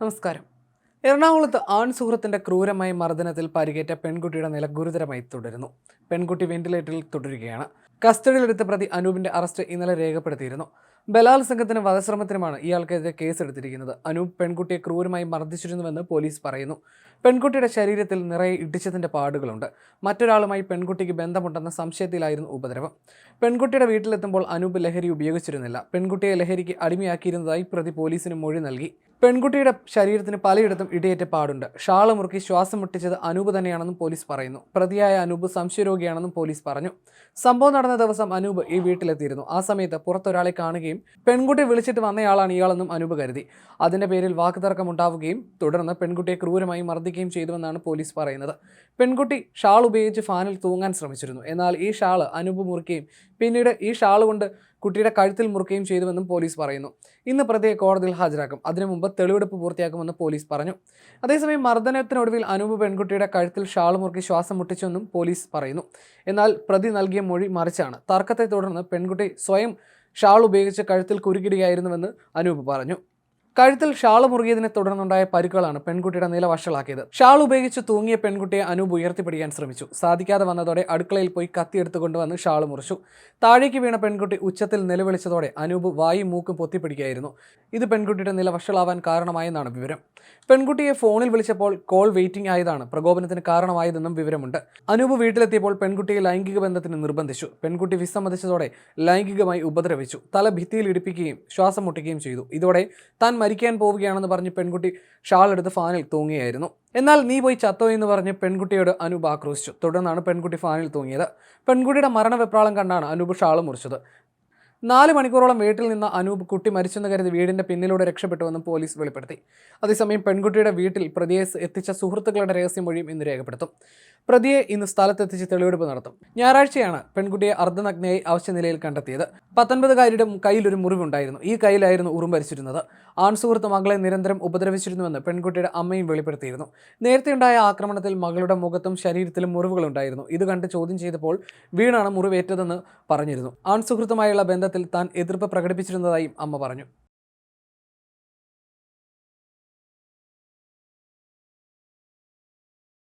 നമസ്കാരം. എറണാകുളത്ത് ആൺ സുഹൃത്തിന്റെ ക്രൂരമായ മർദ്ദനത്തിൽ പരിക്കേറ്റ പെൺകുട്ടിയുടെ നില ഗുരുതരമായി തുടരുന്നു. പെൺകുട്ടി വെന്റിലേറ്ററിൽ തുടരുകയാണ്. കസ്റ്റഡിയിലെടുത്ത പ്രതി അനൂപിന്റെ അറസ്റ്റ് ഇന്നലെ രേഖപ്പെടുത്തിയിരുന്നു. ബലാത്സംഗത്തിനും വധശ്രമത്തിനുമാണ് ഇയാൾക്കെതിരെ കേസെടുത്തിരിക്കുന്നത്. അനൂപ് പെൺകുട്ടിയെ ക്രൂരമായി മർദ്ദിച്ചിരുന്നുവെന്ന് പോലീസ് പറയുന്നു. പെൺകുട്ടിയുടെ ശരീരത്തിൽ നിറയെ ഇടിച്ചതിന്റെ പാടുകളുണ്ട്. മറ്റൊരാളുമായി പെൺകുട്ടിക്ക് ബന്ധമുണ്ടെന്ന സംശയത്തിലായിരുന്നു ഉപദ്രവം. പെൺകുട്ടിയുടെ വീട്ടിലെത്തുമ്പോൾ അനൂപ് ലഹരി ഉപയോഗിച്ചിരുന്നില്ല. പെൺകുട്ടിയെ ലഹരിക്ക് അടിമയാക്കിയിരുന്നതായി പ്രതി പോലീസിന് മൊഴി നൽകി. പെൺകുട്ടിയുടെ ശരീരത്തിന് പലയിടത്തും ഇടിയേറ്റ പാടുണ്ട് ഷാൾ മുറുക്കി ശ്വാസം മുട്ടിച്ചത് അനൂപ് തന്നെയാണെന്നും പോലീസ് പറയുന്നു. പ്രതിയായ അനൂപ് സംശയരോഗിയാണെന്നും പോലീസ് പറഞ്ഞു. സംഭവം നടന്ന ദിവസം അനൂപ് ഈ വീട്ടിലെത്തിയിരുന്നു. ആ സമയത്ത് പുറത്തൊരാളെ കാണുകയും പെൺകുട്ടി വിളിച്ചിട്ട് വന്നയാളാണ് ഇയാളെന്നും അനൂപ് കരുതി. അതിന്റെ പേരിൽ വാക്കുതർക്കം ഉണ്ടാവുകയും തുടർന്ന് പെൺകുട്ടിയെ ക്രൂരമായി മർദ്ദിക്കുകയും ചെയ്തുവെന്നാണ് പോലീസ് പറയുന്നത്. പെൺകുട്ടി ഷാൾ ഉപയോഗിച്ച് ഫാനിൽ തൂങ്ങാൻ ശ്രമിച്ചിരുന്നു. എന്നാൽ ഈ ഷാൾ അനൂപ് മുറിക്കുകയും പിന്നീട് ഈ ഷാൾ കൊണ്ട് കുട്ടിയുടെ കഴുത്തിൽ മുറുക്കുകയും ചെയ്തുവെന്നും പോലീസ് പറയുന്നു. ഇന്ന് പ്രതിയെ കോടതിയിൽ ഹാജരാക്കും. അതിനു മുമ്പ് തെളിവെടുപ്പ് പൂർത്തിയാക്കുമെന്ന് പോലീസ് പറഞ്ഞു. അതേസമയം മർദ്ദനത്തിനൊടുവിൽ അനൂപ് പെൺകുട്ടിയുടെ കഴുത്തിൽ ഷാൾ മുറുക്കി ശ്വാസം മുട്ടിച്ചെന്നും പോലീസ് പറയുന്നു. എന്നാൽ പ്രതി നൽകിയ മൊഴി മറിച്ചാണ്. തർക്കത്തെ തുടർന്ന് പെൺകുട്ടി സ്വയം ഷാൾ ഉപയോഗിച്ച് കഴുത്തിൽ കുരുക്കിടുകയായിരുന്നുവെന്ന് അനൂപ് പറഞ്ഞു. കഴുത്തിൽ ഷാൾ മുറുകിയതിനെ തുടർന്നുണ്ടായ പരുക്കളാണ് പെൺകുട്ടിയുടെ നില വഷളാക്കിയത് ഷാൾ ഉപയോഗിച്ച് തൂങ്ങിയ പെൺകുട്ടിയെ അനൂപ് ഉയർത്തിപ്പിടിക്കാൻ ശ്രമിച്ചു. സാധിക്കാതെ വന്നതോടെ അടുക്കളയിൽ പോയി കത്തിയെടുത്ത് കൊണ്ടുവന്ന് ഷാൾ മുറിച്ചു. താഴേക്ക് വീണ പെൺകുട്ടി ഉച്ചത്തിൽ നിലവിളിച്ചതോടെ അനൂപ് വായും മൂക്കും പൊത്തിപ്പിടിക്കുകയായിരുന്നു. ഇത് പെൺകുട്ടിയുടെ നില വഷളാവാൻ കാരണമായെന്നാണ് വിവരം. പെൺകുട്ടിയെ ഫോണിൽ വിളിച്ചപ്പോൾ കോൾ വെയിറ്റിംഗ് ആയതാണ് പ്രകോപനത്തിന് കാരണമായതെന്നും വിവരമുണ്ട്. അനൂപ് വീട്ടിലെത്തിയപ്പോൾ പെൺകുട്ടിയെ ലൈംഗിക ബന്ധത്തിന് നിർബന്ധിച്ചു. പെൺകുട്ടി വിസമ്മതിച്ചതോടെ ലൈംഗികമായി ഉപദ്രവിച്ചു. തല ഭിത്തിയിൽ ഇടിപ്പിക്കുകയും ശ്വാസം മുട്ടിക്കുകയും ചെയ്തു. ഇതോടെ താൻ മരിക്കാൻ പോവുകയാണെന്ന് പറഞ്ഞ് പെൺകുട്ടി ഷാൾ എടുത്ത് ഫാനിൽ തൂങ്ങിയായിരുന്നു. എന്നാൽ നീ പോയി ചത്തോ എന്ന് പറഞ്ഞ് പെൺകുട്ടിയോട് അനൂപ് ആക്രോശിച്ചു. തുടർന്നാണ് പെൺകുട്ടി ഫാനിൽ തൂങ്ങിയത്. പെൺകുട്ടിയുടെ മരണവെപ്രാളം കണ്ടാണ് അനൂപ് ഷാൾ മുറിച്ചത്. നാല് മണിക്കൂറോളം വീട്ടിൽ നിന്ന് അനൂപ് കുട്ടി മരിച്ചെന്ന് കരുതി വീടിന്റെ പിന്നിലൂടെ രക്ഷപ്പെട്ടുവെന്നും പോലീസ് വെളിപ്പെടുത്തി. അതേസമയം പെൺകുട്ടിയുടെ വീട്ടിൽ പ്രതിയെ എത്തിച്ച സുഹൃത്തുക്കളുടെ രഹസ്യമൊഴിയും ഇന്ന് രേഖപ്പെടുത്തും. പ്രതിയെ ഇന്ന് സ്ഥലത്തെത്തിച്ച് തെളിവെടുപ്പ് നടത്തും. ഞായറാഴ്ചയാണ് പെൺകുട്ടിയെ അർദ്ധനഗ്നയായി അവശ്യ നിലയിൽ കണ്ടെത്തിയത്. പത്തൊൻപതുകാരിയുടെ കയ്യിലൊരു മുറിവുണ്ടായിരുന്നു. ഈ കയ്യിലായിരുന്നു ഉറും ഭരിച്ചിരുന്നത് ആൺസുഹൃത്ത് മകളെ നിരന്തരം ഉപദ്രവിച്ചിരുന്നുവെന്ന് പെൺകുട്ടിയുടെ അമ്മയും വെളിപ്പെടുത്തിയിരുന്നു. നേരത്തെയുണ്ടായ ആക്രമണത്തിൽ മകളുടെ മുഖത്തും ശരീരത്തിലും മുറിവുകളുണ്ടായിരുന്നു. ഇത് കണ്ട് ചോദ്യം ചെയ്തപ്പോൾ വീണാണ് മുറിവേറ്റതെന്ന് പറഞ്ഞിരുന്നു. ആൺസുഹൃത്തുമായുള്ള ബന്ധത്തിൽ താൻ എതിർപ്പ് പ്രകടിപ്പിച്ചിരുന്നതായും അമ്മ പറഞ്ഞു